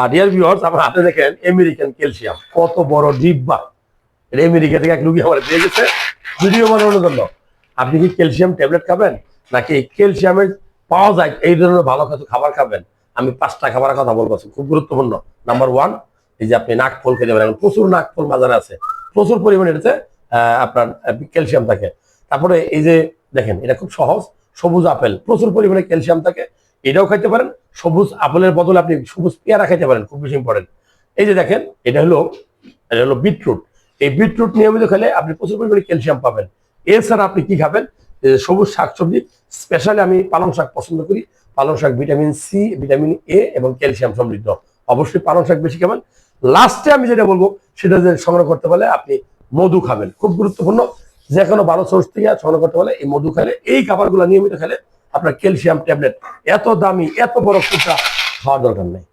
আর viewers আমার হাতে দেখেন আমেরিকান ক্যালসিয়াম কত বড় ডিব্বা। এটা আমেরিকা থেকে এক আমার দিয়ে গেছে। ভিডিও বানানোর জন্য আপনি কি ক্যালসিয়াম ট্যাবলেট খাবেন? নাকি ক্যালসিয়ামের পাওয়া যায়, এই ধরনের ভালো কিছু খাবার খাবেন? আমি পাঁচটা খাবারের কথা বলব। খুব গুরুত্বপূর্ণ। নাম্বার ওয়ান এই যে আপনি নাক ফল খেতে পারেন, প্রচুর নাক ফল বাজারে আছে। প্রচুর পরিমাণে এটাতে আপনার ক্যালসিয়াম থাকে। তারপরে এই যে দেখেন, এটা খুব সহজ। সবুজ আপেল, প্রচুর পরিমাণে ক্যালসিয়াম থাকে। এটাও খাইতে পারেন। সবুজ আপেলের বদলে আপনি সবুজ পেয়ারা খাইতে পারেন, খুব বেশি ইম্পর্টেন্ট এই যে দেখেন, এটা হলো এটা হলো বিটরুট। এই বিটরুট নিয়মিত খেলে আপনি প্রচুর পরিমাণে ক্যালসিয়াম পাবেন। এছাড়া আপনি কি খাবেন? সবুজ শাকসবজি স্পেশালি আমি পালং শাক পছন্দ করি। পালং শাক ভিটামিন সি ভিটামিন এ এবং ক্যালসিয়াম সমৃদ্ধ। অবশ্যই পালং শাক বেশি খাবেন। লাস্টে আমি যেটা বলব, সেটা যে সংগ্রহ করতে পারলে আপনি মধু খাবেন। খুব গুরুত্বপূর্ণ। যে কোনো ভালো সোর্স থেকে সংগ্রহ করতে পারলে এই মধু খেলে, এই খাবারগুলো নিয়মিত খেলে আপনার ক্যালসিয়াম ট্যাবলেট এত দামি এত বড় কুটা খাওয়ার দরকার নেই।